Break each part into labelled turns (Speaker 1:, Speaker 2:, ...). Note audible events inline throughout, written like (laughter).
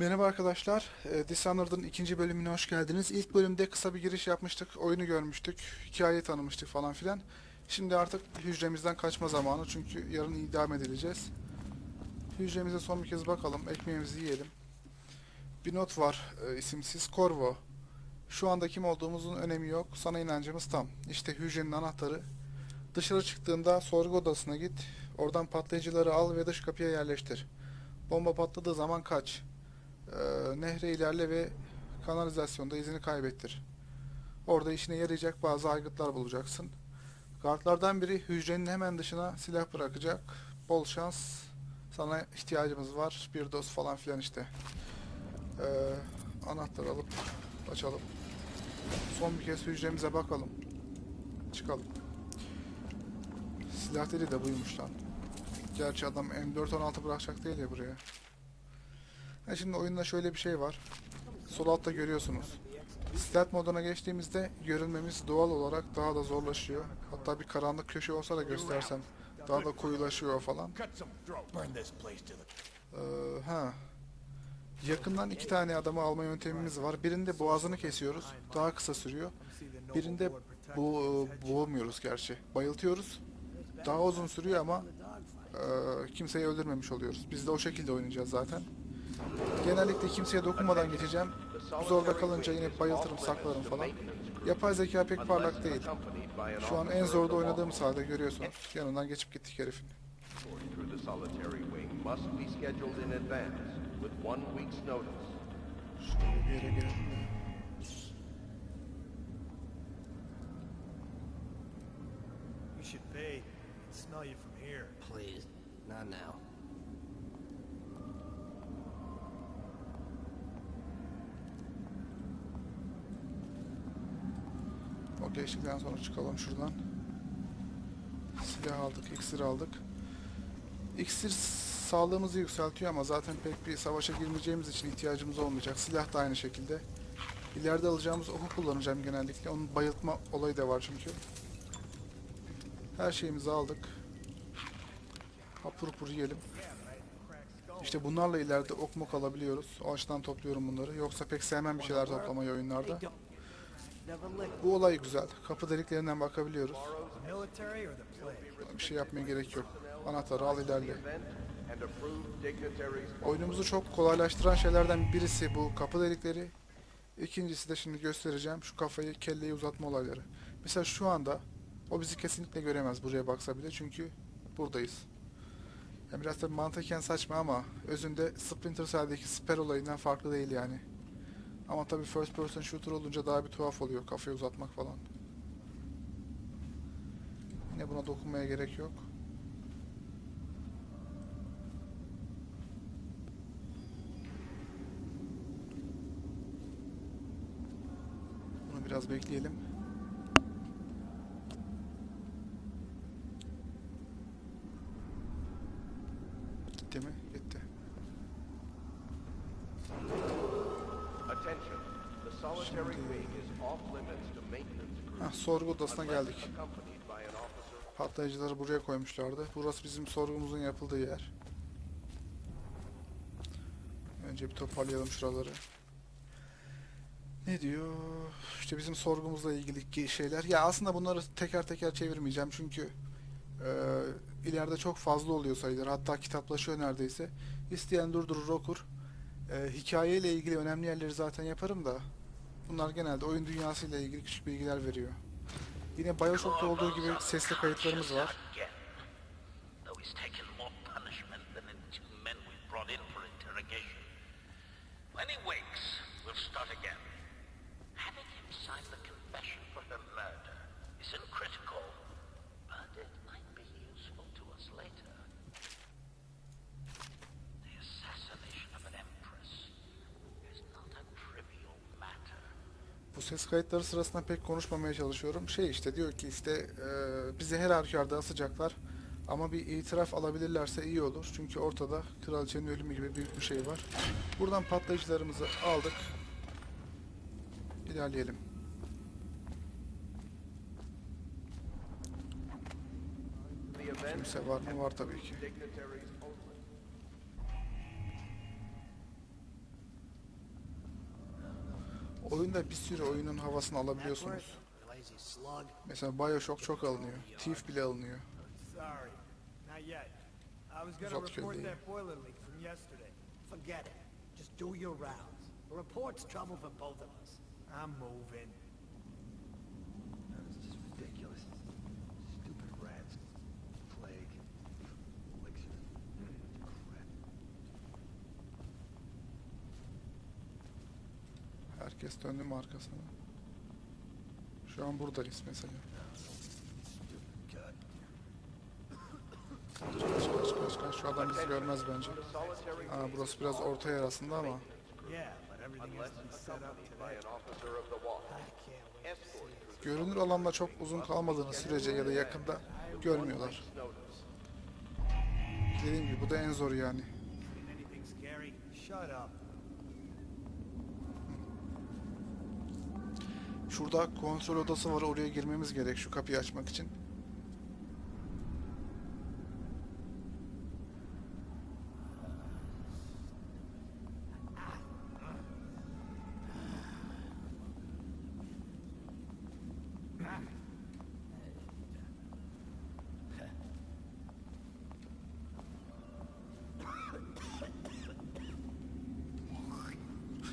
Speaker 1: Merhaba arkadaşlar. E, Dishonored'ın ikinci bölümüne hoş geldiniz. İlk bölümde kısa bir giriş yapmıştık. Oyunu görmüştük. Hikayeyi tanımıştık falan filan. Şimdi artık hücremizden kaçma zamanı. Çünkü yarın idam edileceğiz. Hücremize son bir kez bakalım. Ekmeğimizi yiyelim. Bir not var. e, isimsiz Corvo. Şu anda kim olduğumuzun önemi yok. Sana inancımız tam. İşte hücrenin anahtarı. Dışarı çıktığında sorgu odasına git. Oradan patlayıcıları al ve dış kapıya yerleştir. Bomba patladığı zaman kaç. Ee, nehre ilerle ve kanalizasyonda izini kaybettir. Orada işine yarayacak bazı aygıtlar bulacaksın. Kartlardan biri hücrenin hemen dışına silah bırakacak. Bol şans. Sana ihtiyacımız var. Bir doz falan filan işte. Ee, anahtar alıp açalım. Son bir kez hücremize bakalım. Çıkalım. Silah deli de buymuş lan. Gerçi adam M416 bırakacak değil ya buraya. Ha şimdi oyunda şöyle bir şey var. Sol altta görüyorsunuz. Stealth moduna geçtiğimizde görünmemiz doğal olarak daha da zorlaşıyor. Hatta bir karanlık köşe olsa da göstersem daha da koyulaşıyor falan. Ee, ha. Yakından iki tane adamı alma yöntemimiz var. Birinde boğazını kesiyoruz. Daha kısa sürüyor. Birinde bu boğmuyoruz gerçi. Bayıltıyoruz. Daha uzun sürüyor ama e, kimseyi öldürmemiş oluyoruz. Biz de o şekilde oynayacağız zaten. Genellikle kimseye dokunmadan geçeceğim. Zorda kalınca yine bayıltırım, saklarım falan. Yapay zeka pek parlak değil. Şu an en zorda oynadığım sahada görüyorsunuz. Yanından geçip gittik herifin. bir yere.
Speaker 2: You should pay. Smell you from here.
Speaker 3: Please, not now.
Speaker 1: O geçtikten sonra çıkalım şuradan. Silah aldık, iksir aldık. İksir sağlığımızı yükseltiyor ama zaten pek bir savaşa girmeyeceğimiz için ihtiyacımız olmayacak. Silah da aynı şekilde. İleride alacağımız oku kullanacağım genellikle. Onun bayıltma olayı da var çünkü. Her şeyimizi aldık. Hapur hapur yiyelim. İşte bunlarla ileride ok mok alabiliyoruz. O açıdan topluyorum bunları. Yoksa pek sevmem bir şeyler toplamayı oyunlarda. Bu olay güzel. Kapı deliklerinden bakabiliyoruz. Bir şey yapmaya gerek yok. Anahtarı al ilerle. Oyunumuzu çok kolaylaştıran şeylerden birisi bu kapı delikleri. İkincisi de şimdi göstereceğim şu kafayı kelleyi uzatma olayları. Mesela şu anda o bizi kesinlikle göremez buraya baksa bile çünkü buradayız. Yani biraz da mantıken saçma ama özünde Splinter Cell'deki siper olayından farklı değil yani. Ama tabii first person shooter olunca daha bir tuhaf oluyor kafayı uzatmak falan. Yine buna dokunmaya gerek yok. Bunu biraz bekleyelim. Gitti mi? Gitti.
Speaker 4: attention. The solitary wing is off limits to maintenance
Speaker 1: Hah, sorgu odasına geldik. Patlayıcıları buraya koymuşlardı. Burası bizim sorgumuzun yapıldığı yer. Önce bir toparlayalım şuraları. Ne diyor? İşte bizim sorgumuzla ilgili şeyler. Ya aslında bunları teker teker çevirmeyeceğim çünkü e, ileride çok fazla oluyor sayılar. Hatta kitaplaşıyor neredeyse. İsteyen durdurur okur. E, hikayeyle ilgili önemli yerleri zaten yaparım da bunlar genelde oyun dünyasıyla ilgili küçük bilgiler veriyor. Yine Bioshock'ta olduğu gibi sesli kayıtlarımız var.
Speaker 5: Again. Though he's taken more punishment than the two men we brought in for interrogation. When he wakes, we'll start again. Having him sign the confession for her murder isn't critical, but it might be useful to us later. The assassination of an empress is not a trivial matter.
Speaker 1: Bu ses kayıtları sırasında pek konuşmamaya çalışıyorum. Şey işte diyor ki işte e, bizi her halükarda asacaklar ama bir itiraf alabilirlerse iyi olur. Çünkü ortada kraliçenin ölümü gibi büyük bir şey var. Buradan patlayıcılarımızı aldık. İlerleyelim. Kimse var mı? Var tabii ki. Oyunda bir sürü oyunun havasını alabiliyorsunuz. Mesela Bioshock çok alınıyor. Thief bile alınıyor. Uzat
Speaker 2: report
Speaker 1: gölgeyi.
Speaker 2: that boiler leak from yesterday.
Speaker 3: Forget it. Just do your rounds. A report's trouble for both of us.
Speaker 2: I'm moving.
Speaker 1: Herkes döndü mü arkasına? Şu an buradayız mesela. Kaç kaç kaç kaç. Şu adam bizi görmez bence. Ha, burası biraz orta yer aslında ama. Görünür alanda çok uzun kalmadığınız sürece ya da yakında görmüyorlar. Dediğim gibi bu da en zor yani.
Speaker 2: Shut up.
Speaker 1: Şurada kontrol odası var oraya girmemiz gerek şu kapıyı açmak için.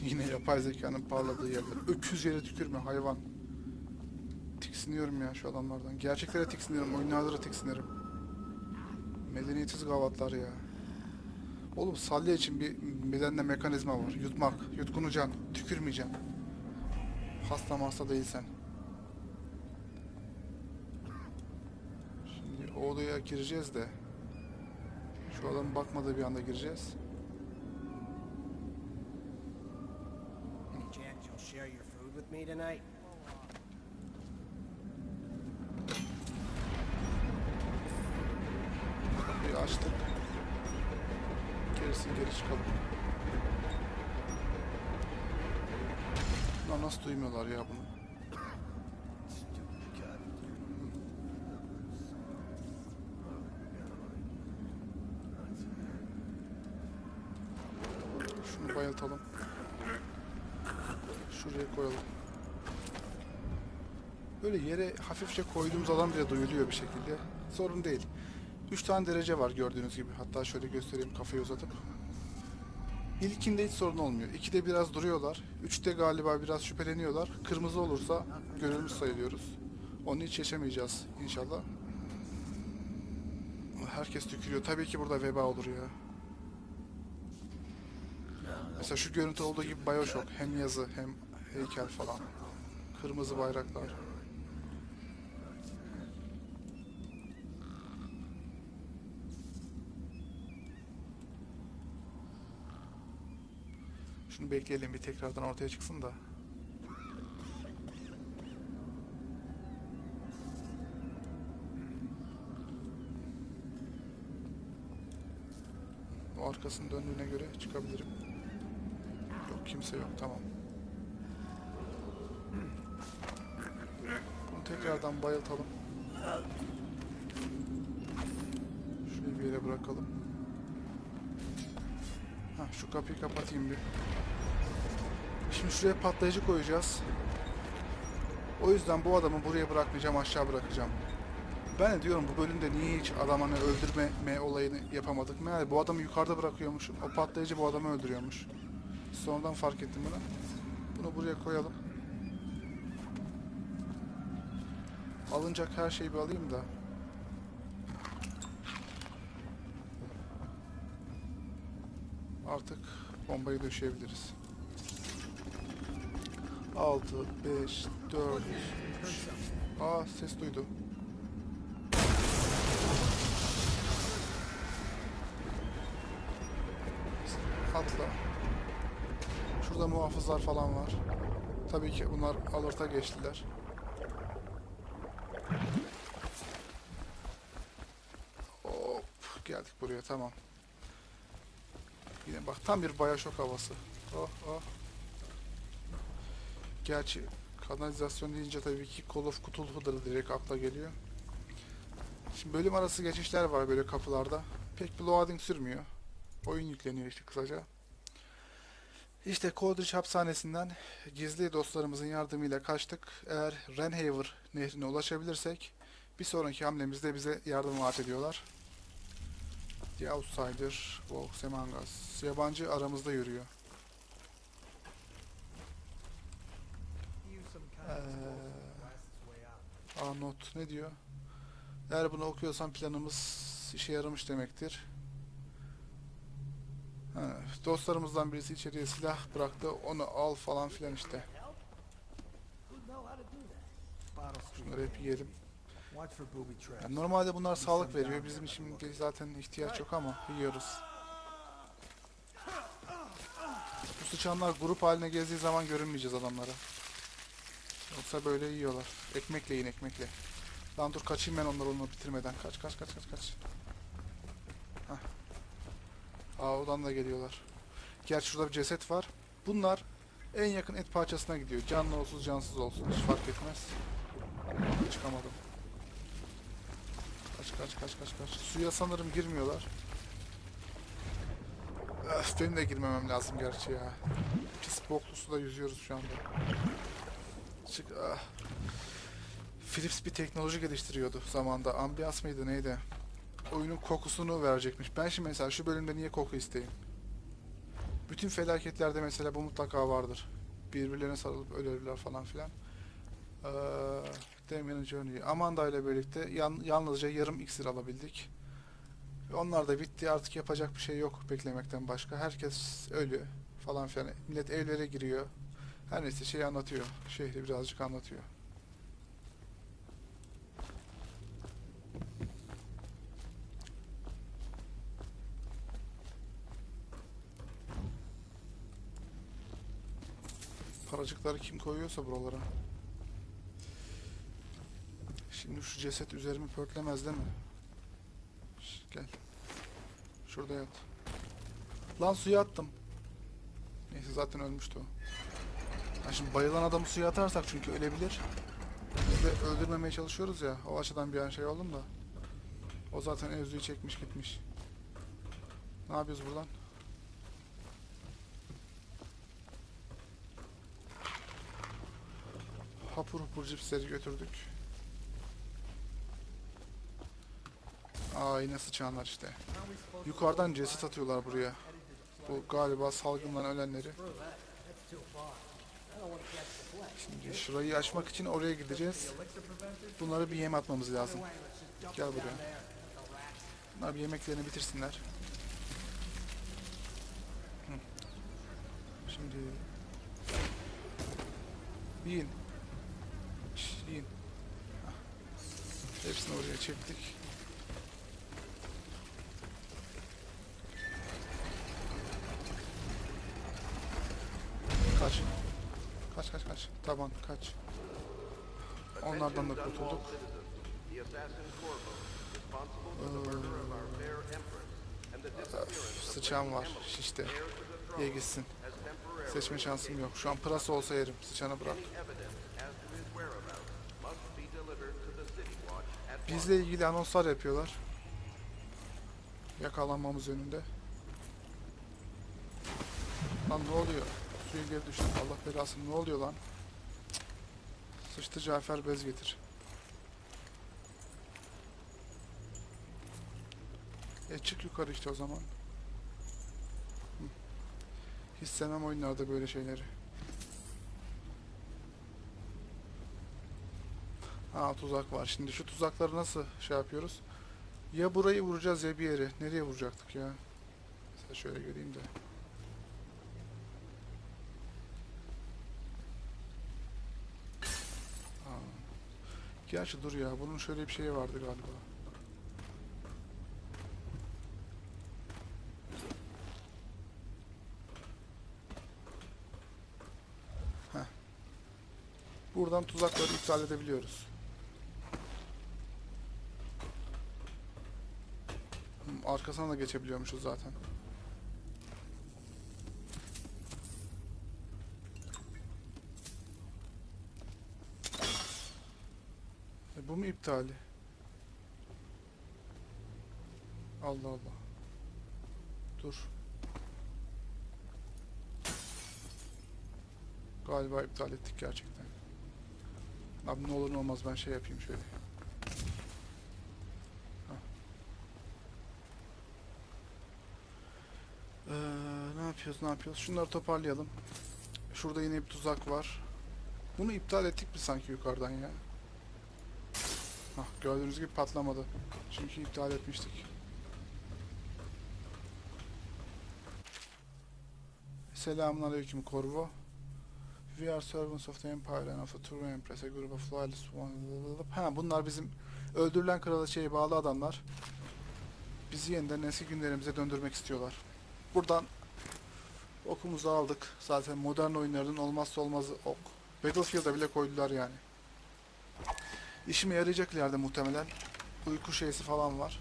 Speaker 1: Yine yapay zekanın parladığı yerler. Öküz yere tükürme hayvan. Tiksiniyorum ya şu adamlardan. Gerçeklere tiksiniyorum, oyunlarda tiksinirim. Medeniyetsiz gavatlar ya. Oğlum salya için bir bedende mekanizma var. Yutmak, yutkunacaksın, tükürmeyeceksin. Hasta hasta değilsen. Şimdi o odaya gireceğiz de. Şu adamın bakmadığı bir anda gireceğiz.
Speaker 3: Share your food with me tonight?
Speaker 1: Kapıyı açtık. Gerisi geri çıkalım. Lan nasıl duymuyorlar ya bunu?
Speaker 6: Stupid God.
Speaker 1: Şunu bayıltalım. Şuraya koyalım. Böyle yere hafifçe koyduğumuz adam bile duyuluyor bir şekilde. Sorun değil. 3 tane derece var gördüğünüz gibi. Hatta şöyle göstereyim kafayı uzatıp. İlkinde hiç sorun olmuyor. İkide biraz duruyorlar. Üçte galiba biraz şüpheleniyorlar. Kırmızı olursa görülmüş sayılıyoruz. Onu hiç yaşamayacağız inşallah. Herkes tükürüyor. Tabii ki burada veba olur ya. Mesela şu görüntü olduğu gibi Bioshock hem yazı hem heykel falan. Kırmızı bayraklar. Şunu bekleyelim bir tekrardan ortaya çıksın da. O arkasını döndüğüne göre çıkabilirim. Yok kimse yok tamam. Bunu tekrardan bayıltalım. Şurayı bir yere bırakalım. Ha şu kapıyı kapatayım bir. Şimdi şuraya patlayıcı koyacağız. O yüzden bu adamı buraya bırakmayacağım aşağı bırakacağım. Ben de diyorum bu bölümde niye hiç adam hani öldürme olayını yapamadık. Meğer bu adamı yukarıda bırakıyormuş. O patlayıcı bu adamı öldürüyormuş. Sonradan fark ettim bunu. Bunu buraya koyalım. Alınacak her şeyi bir alayım da. Artık bombayı döşeyebiliriz. 6, 5, 4, 3. Aa ses duydu. Atla. Şurada muhafızlar falan var. Tabii ki bunlar alerta geçtiler. Hop geldik buraya tamam. Yine bak tam bir Bioshock havası. Oh oh. Gerçi kanalizasyon deyince tabii ki Call of Cthulhu'dur direkt akla geliyor. Şimdi bölüm arası geçişler var böyle kapılarda. Pek bir loading sürmüyor. Oyun yükleniyor işte kısaca. İşte Coldridge hapishanesinden gizli dostlarımızın yardımıyla kaçtık. Eğer Renhaver nehrine ulaşabilirsek bir sonraki hamlemizde bize yardım vaat ediyorlar. The Outsider, Walks Among Us. Yabancı aramızda yürüyor. Aa not ne diyor? Eğer bunu okuyorsan planımız işe yaramış demektir. Ha, dostlarımızdan birisi içeriye silah bıraktı. Onu al falan filan işte. Bunları hep yiyelim. Yani normalde bunlar sağlık veriyor. Bizim için zaten ihtiyaç yok ama yiyoruz. Bu sıçanlar grup haline gezdiği zaman görünmeyeceğiz adamlara. Yoksa böyle yiyorlar. Ekmekle yiyin ekmekle. Lan dur kaçayım ben onları onu bitirmeden. Kaç kaç kaç kaç kaç. Hah. Aa odan da geliyorlar. Gerçi şurada bir ceset var. Bunlar en yakın et parçasına gidiyor. Canlı olsun cansız olsun hiç fark etmez. Çıkamadım. Kaç kaç kaç kaç kaç. Suya sanırım girmiyorlar. Öf, benim de girmemem lazım gerçi ya. Pis boklu suda yüzüyoruz şu anda. Çık ah. Philips bir teknoloji geliştiriyordu zamanda. Ambiyans mıydı neydi? Oyunun kokusunu verecekmiş. Ben şimdi mesela şu bölümde niye koku isteyeyim? Bütün felaketlerde mesela bu mutlaka vardır. Birbirlerine sarılıp ölürler falan filan. Ee, Damien'in Journey. Amanda ile birlikte yan- yalnızca yarım iksir alabildik. Onlar da bitti. Artık yapacak bir şey yok beklemekten başka. Herkes ölü falan filan. Millet evlere giriyor. Her neyse şey anlatıyor. Şehri birazcık anlatıyor. Paracıkları kim koyuyorsa buralara. Şimdi şu ceset üzerimi pörtlemez değil mi? Gel. Şurada yat. Lan suya attım. Neyse zaten ölmüştü o. Ha şimdi bayılan adamı suya atarsak çünkü ölebilir. Biz de öldürmemeye çalışıyoruz ya. O açıdan bir an şey oldum da. O zaten evzüyü çekmiş gitmiş. Ne yapıyoruz buradan? Hapur hapur cipsleri götürdük. Aa yine sıçanlar işte. Yukarıdan ceset atıyorlar buraya. Bu galiba salgından ölenleri. Şimdi şurayı açmak için oraya gideceğiz. Bunları bir yem atmamız lazım. Gel buraya. Bunlar bir yemeklerini bitirsinler. Şimdi yiyin. Yiyin. Hepsini oraya çektik. Kaç. Kaç kaç kaç. Taban kaç. Onlardan da
Speaker 4: Attention
Speaker 1: kurtulduk.
Speaker 4: Dunwall citizens. The assassin Corvo, responsible for the murder of our fair empress and the disappearance of
Speaker 1: Sıçan var şişte. Ye gitsin. Seçme şansım yok. Şu an pırasa olsa yerim. Sıçanı bırak. Bizle ilgili anonslar yapıyorlar. Yakalanmamız yönünde. Lan ne oluyor? Suya geri düştüm. Allah belasını ne oluyor lan? Sıçtı Cafer bez getir. E çık yukarı işte o zaman. Hı. Hiç sevmem oyunlarda böyle şeyleri. Ha tuzak var. Şimdi şu tuzakları nasıl şey yapıyoruz? Ya burayı vuracağız ya bir yere. Nereye vuracaktık ya? Mesela şöyle göreyim de. Ha. Gerçi dur ya. Bunun şöyle bir şeyi vardı galiba. Buradan tuzakları iptal edebiliyoruz. Hmm, Arkasına da geçebiliyormuşuz zaten. Mu iptali? Allah Allah. Dur. Galiba iptal ettik gerçekten. Abi ne olur ne olmaz ben şey yapayım şöyle. Ee, ne yapıyoruz ne yapıyoruz? Şunları toparlayalım. Şurada yine bir tuzak var. Bunu iptal ettik mi sanki yukarıdan ya? Hah, gördüğünüz gibi patlamadı. Çünkü iptal etmiştik. Selamun aleyküm Corvo. We are servants of the Empire and of the True Empress, a group of loyalist one... Ha bunlar bizim öldürülen kraliçeye bağlı adamlar. Bizi yeniden eski günlerimize döndürmek istiyorlar. Buradan okumuzu aldık. Zaten modern oyunların olmazsa olmazı ok. Battlefield'a bile koydular yani. İşime yarayacak ileride muhtemelen. Uyku şeysi falan var.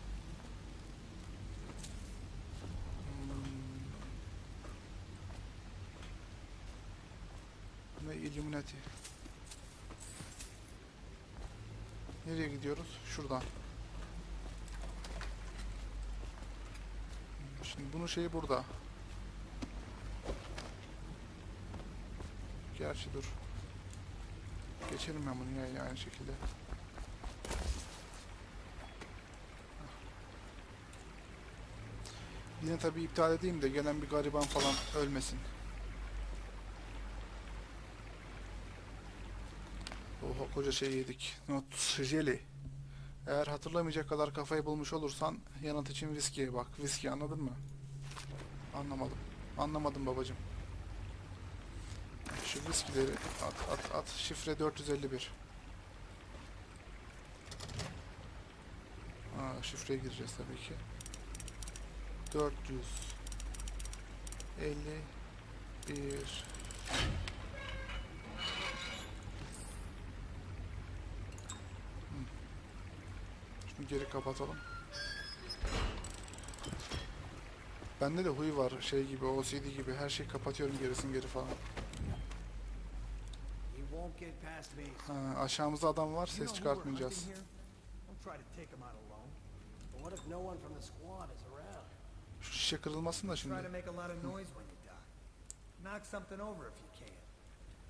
Speaker 1: Hmm. Ve Illuminati. Nereye gidiyoruz? Şuradan. Şimdi bunun şeyi burada. Gerçi dur. Geçelim ben bunu yine aynı şekilde. Yine tabii iptal edeyim de gelen bir gariban falan ölmesin. Oha koca şey yedik. Not jelly. Eğer hatırlamayacak kadar kafayı bulmuş olursan yanıt için viskiye bak. Viski anladın mı? Anlamadım. Anlamadım babacım. Şu viskileri at at at. Şifre 451. Aa, şifreye gireceğiz tabii ki. 451 Hmm. Şunu geri kapatalım. Bende de huy var şey gibi OCD gibi her şeyi kapatıyorum gerisin geri falan. Ha, aşağımızda adam var ses çıkartmayacağız. Şu şişe kırılmasın da şimdi.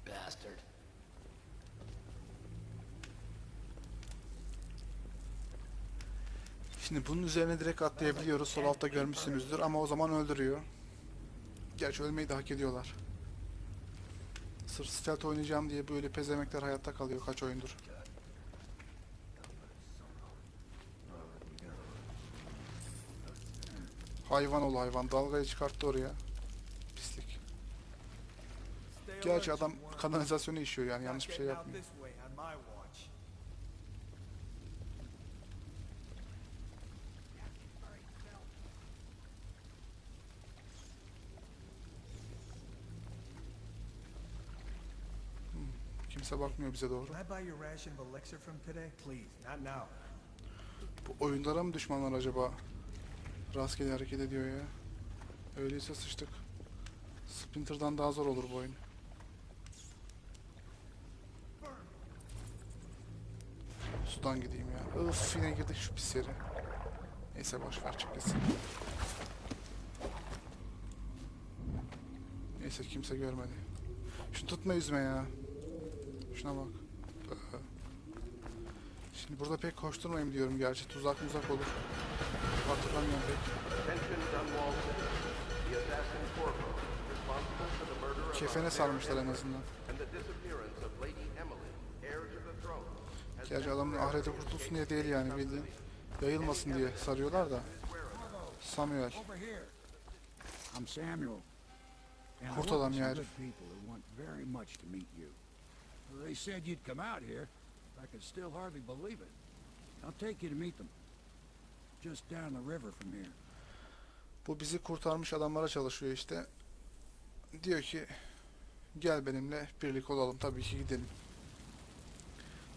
Speaker 3: Bastard.
Speaker 1: Şimdi bunun üzerine direkt atlayabiliyoruz. Sol altta görmüşsünüzdür ama o zaman öldürüyor. Gerçi ölmeyi de hak ediyorlar. Sırf stealth oynayacağım diye böyle pezemekler hayatta kalıyor kaç oyundur. Hayvan ol hayvan. Dalgayı çıkarttı oraya. Pislik. Gerçi adam kanalizasyonu işiyor yani yanlış bir şey yapmıyor.
Speaker 2: watch.
Speaker 1: Kimse bakmıyor bize doğru. Bu oyunlara mı düşmanlar acaba? Rastgele hareket ediyor ya. Öyleyse sıçtık. Splinter'dan daha zor olur bu oyun. Sudan gideyim ya. Öf yine girdik şu pis yere. Neyse boş ver çık gitsin. Neyse kimse görmedi. Şunu tutma yüzme ya. Şuna bak. Ee, Şimdi burada pek koşturmayayım diyorum gerçi. Tuzak muzak olur. Hatırlamıyorum pek. Kefene sarmışlar en azından. Gerçi adamın ahirete kurtulsun diye değil yani bildiğin. Yayılmasın diye sarıyorlar da. Samuel.
Speaker 3: I'm Samuel.
Speaker 1: Kurt adam ya.
Speaker 3: They said you'd come out here. I could still hardly believe it. I'll take you to meet them. Just down the river from here.
Speaker 1: Bu bizi kurtarmış adamlara çalışıyor işte. Diyor ki gel benimle birlik olalım tabii ki gidelim.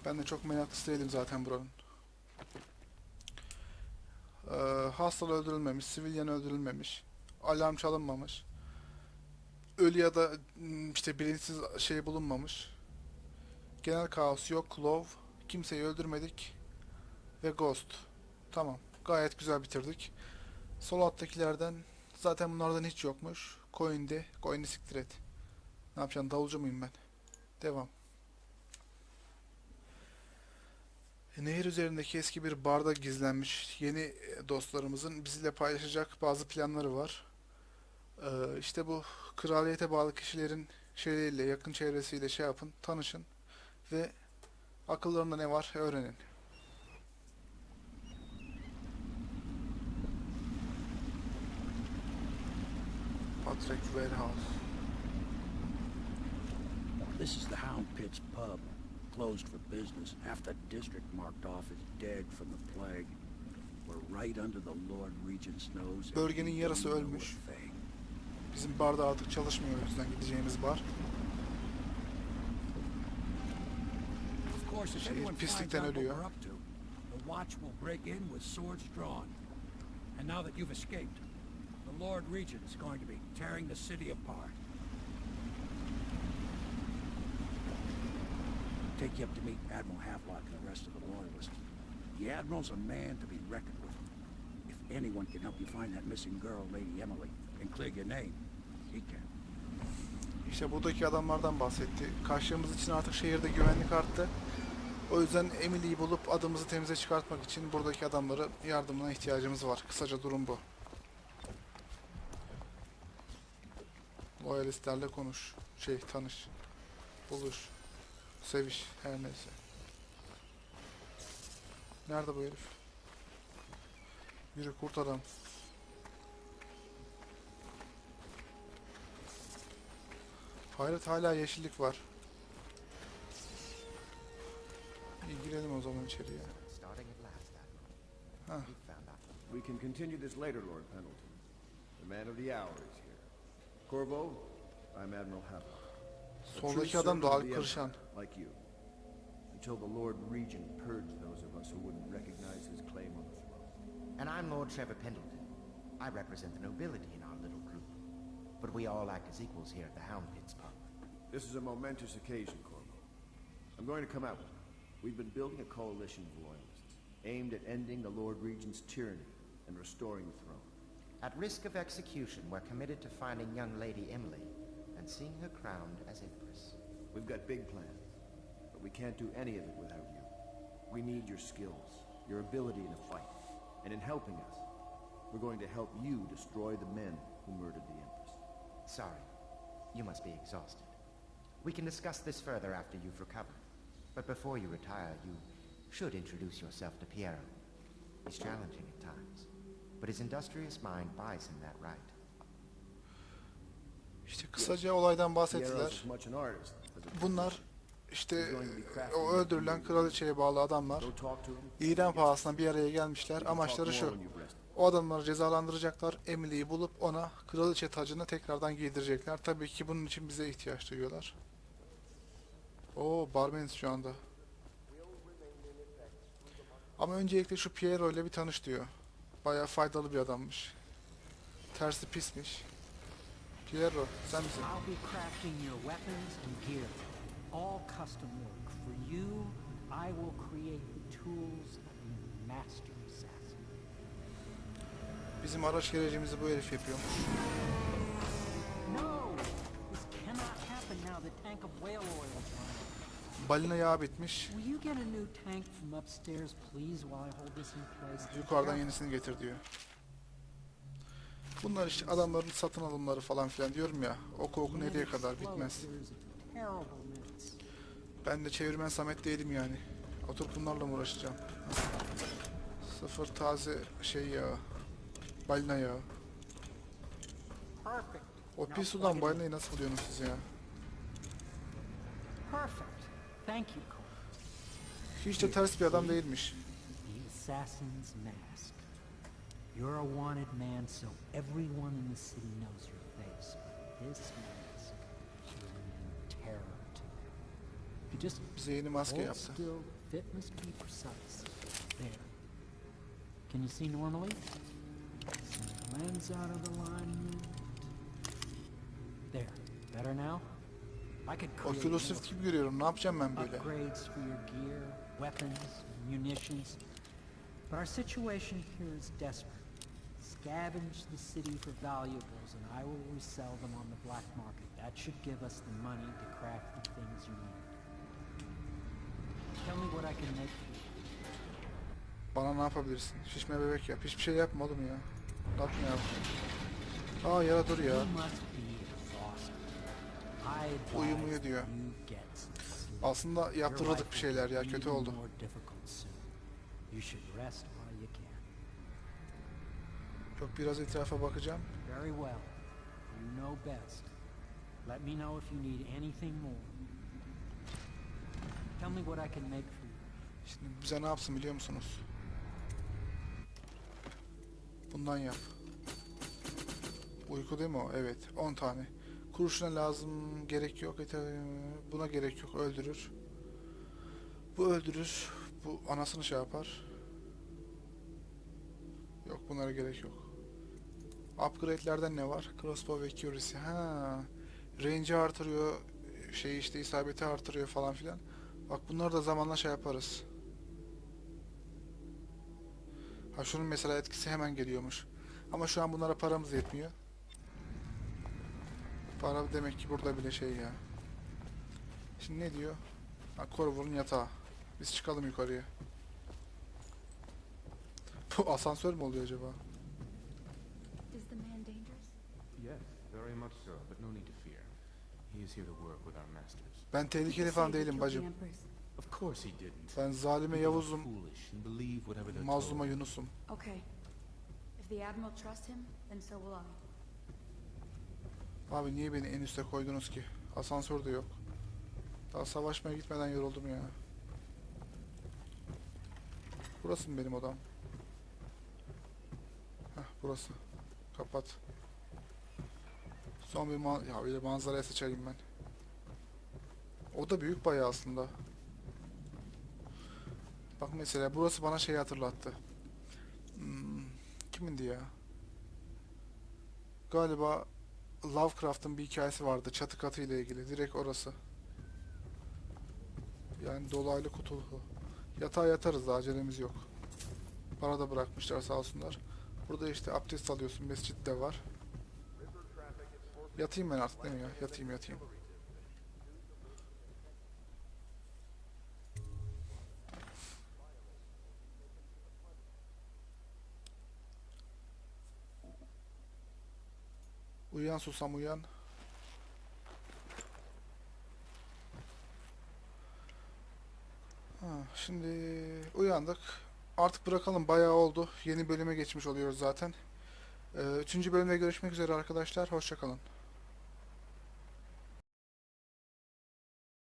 Speaker 1: Ben de çok meraklısı değilim zaten buranın. Ee, hastal öldürülmemiş, sivilyen öldürülmemiş, alarm çalınmamış, ölü ya da mm, işte bilinçsiz şey bulunmamış. Genel kaos yok, love, kimseyi öldürmedik ve ghost. Tamam, gayet güzel bitirdik. Sol alttakilerden zaten bunlardan hiç yokmuş. Coin'de, coin'i siktir et. Ne yapacaksın davulcu muyum ben? Devam. Nehir üzerindeki eski bir barda gizlenmiş yeni e, dostlarımızın bizle paylaşacak bazı planları var. Ee, işte bu kraliyete bağlı kişilerin şeyleriyle, yakın çevresiyle şey yapın, tanışın ve akıllarında ne var öğrenin. Patrick Warehouse.
Speaker 3: This is the Hound Pits pub. Closed for business. Half the district marked off as dead from the plague. We're right under the Lord Regent's nose.
Speaker 1: Bölgenin yarısı ölmüş. Bizim barda artık çalışmıyor o yüzden gideceğimiz bar.
Speaker 3: Of course, if anyone
Speaker 1: pislikten ölüyor.
Speaker 3: we're up to, the watch will break in with swords drawn. And now that you've escaped, Lord Regent is going to be tearing the city apart. Take you up to meet Admiral Havelock and the rest of the Loyalists. The Admiral's a man to be reckoned with. If anyone can help you find that missing girl, Lady Emily, and clear your name, he can.
Speaker 1: İşte buradaki adamlardan bahsetti. Kaçtığımız için artık şehirde güvenlik arttı. O yüzden Emily'yi bulup adımızı temize çıkartmak için buradaki adamların yardımına ihtiyacımız var. Kısaca durum bu. Loyalistlerle konuş. Şey tanış. Buluş. Seviş. Her neyse. Nerede bu herif? Yürü kurt adam. Hayret hala yeşillik var. İyi girelim o zaman içeriye.
Speaker 7: Out.
Speaker 8: We can continue this later, Lord Pendleton. The man of the hour is here. Corvo, I'm Admiral Havelock. A true
Speaker 1: Soldaki adam
Speaker 8: servant
Speaker 1: da
Speaker 8: of
Speaker 1: Alp
Speaker 8: the
Speaker 1: Kırşan.
Speaker 8: Empire, Like you. Until the Lord Regent purged those of us who wouldn't recognize his claim on the throne.
Speaker 7: And I'm Lord Trevor Pendleton. I represent the nobility in our little group. But we all act as equals here at the Hound Pits pub.
Speaker 8: This is a momentous occasion, Corvo. I'm going to come out with you. We've been building a coalition of loyalists, aimed at ending the Lord Regent's tyranny and restoring the throne.
Speaker 7: At risk of execution, we're committed to finding young Lady Emily and seeing her crowned as Empress.
Speaker 8: We've got big plans, but we can't do any of it without you. We need your skills, your ability in a fight, and in helping us, we're going to help you destroy the men who murdered the Empress.
Speaker 7: Sorry, you must be exhausted. We can discuss this further after you've recovered. But before you retire, you should introduce yourself to Piero. He's challenging at times, but his industrious mind buys him that right.
Speaker 1: İşte kısaca olaydan bahsettiler. Bunlar işte o öldürülen kraliçeye bağlı adamlar idam pahasına bir araya gelmişler. Amaçları şu. O adamları cezalandıracaklar. Emily'yi bulup ona kraliçe tacını tekrardan giydirecekler. Tabii ki bunun için bize ihtiyaç duyuyorlar. Oo barmeniz şu anda. Ama öncelikle şu Piero ile bir tanış diyor. Bayağı faydalı bir adammış. Tersi pismiş. Piero sen misin?
Speaker 9: I'll be crafting your weapons and gear, all custom work. For you, I will create the tools of a master assassin.
Speaker 1: Bizim araç gerecimizi bu herif yapıyormuş.
Speaker 9: No! This cannot happen now the tank of whale oil is running.
Speaker 1: Balina yağı bitmiş. Yukarıdan yenisini getir diyor. Bunlar işte adamların satın alımları falan filan diyorum ya. Oku oku nereye kadar bitmez. Ben de çevirmen Samet değilim yani. Oturup bunlarla mı uğraşacağım? Sıfır taze şey yağı. Balina yağı. O pis sudan balinayı nasıl buluyorsunuz siz ya?
Speaker 9: Thank you, Cole.
Speaker 1: Hiç de ters bir adam değilmiş.
Speaker 9: The assassin's mask. You're a wanted man, so everyone in the city knows your face. But this mask will mean terror to them. You just
Speaker 1: Bize yeni maske
Speaker 9: hold
Speaker 1: yaptı.
Speaker 9: still. Fit must be precise. There. Can you see normally? Some lens out of the alignment. There. Better now? More
Speaker 1: Rift gibi görüyorum. Ne yapacağım ben böyle?
Speaker 9: But our situation here is desperate. Scavenge the city for valuables, and I will resell them on the black market. That should give us the money to craft the things you need. Tell me what I can make for you.
Speaker 1: Bana ne yapabilirsin? Şişme bebek yap. Hiçbir şey yapma oğlum ya. Laf ne yap? Aa ya dur ya.
Speaker 9: Advise
Speaker 1: diyor. Aslında
Speaker 9: life
Speaker 1: bir şeyler ya. Kötü oldu. Yok biraz etrafa bakacağım.
Speaker 9: Very well. You know best. Let me know if you need anything more. Tell me what I can make for you.
Speaker 1: Şimdi bize ne yapsın biliyor musunuz? Bundan yap. Uyku değil mi o? Evet. 10 tane. Kurşuna lazım gerek yok. Ete- Buna gerek yok. Öldürür. Bu öldürür. Bu anasını şey yapar. Yok bunlara gerek yok. Upgrade'lerden ne var? Crossbow ve. Ha. Range'i artırıyor. Şey işte isabeti artırıyor falan filan. Bak bunları da zamanla şey yaparız. Ha şunun mesela etkisi hemen geliyormuş. Ama şu an bunlara paramız yetmiyor. Para demek ki burada bile şey ya. Şimdi ne diyor? Ha Corvo'nun yatağı. Biz çıkalım yukarıya. (laughs) Bu asansör mü oluyor acaba?
Speaker 10: Is the man dangerous?
Speaker 11: Yes, very much so, but no need to fear. He is here to work with our masters.
Speaker 1: Ben tehlikeli falan değilim bacım.
Speaker 10: Empress.
Speaker 11: Of course he didn't.
Speaker 1: Ben zalime Yavuz'um, mazluma. Yunus'um.
Speaker 10: Okay. If the Admiral trusts him, then so will I.
Speaker 1: Abi niye beni en üste koydunuz ki? Asansör de yok. Daha savaşmaya gitmeden yoruldum ya. Burası mı benim odam? Heh burası. Kapat. Son bir man ya bir de manzaraya sıçayım ben. O da büyük bayağı aslında. Bak mesela burası bana şey hatırlattı. Hmm, kimindi ya? Galiba Lovecraft'ın bir hikayesi vardı çatı katı ile ilgili. Direkt orası. Yani dolaylı kutulu. Yatağa yatarız da acelemiz yok. Para da bırakmışlar sağ olsunlar. Burada işte abdest alıyorsun. Mescit de var. Yatayım ben artık değil mi ya? Yatayım yatayım. Uyan susam uyan. Ha, şimdi uyandık. Artık bırakalım bayağı oldu. Yeni bölüme geçmiş oluyoruz zaten. Ee, üçüncü bölümde görüşmek üzere arkadaşlar. Hoşçakalın.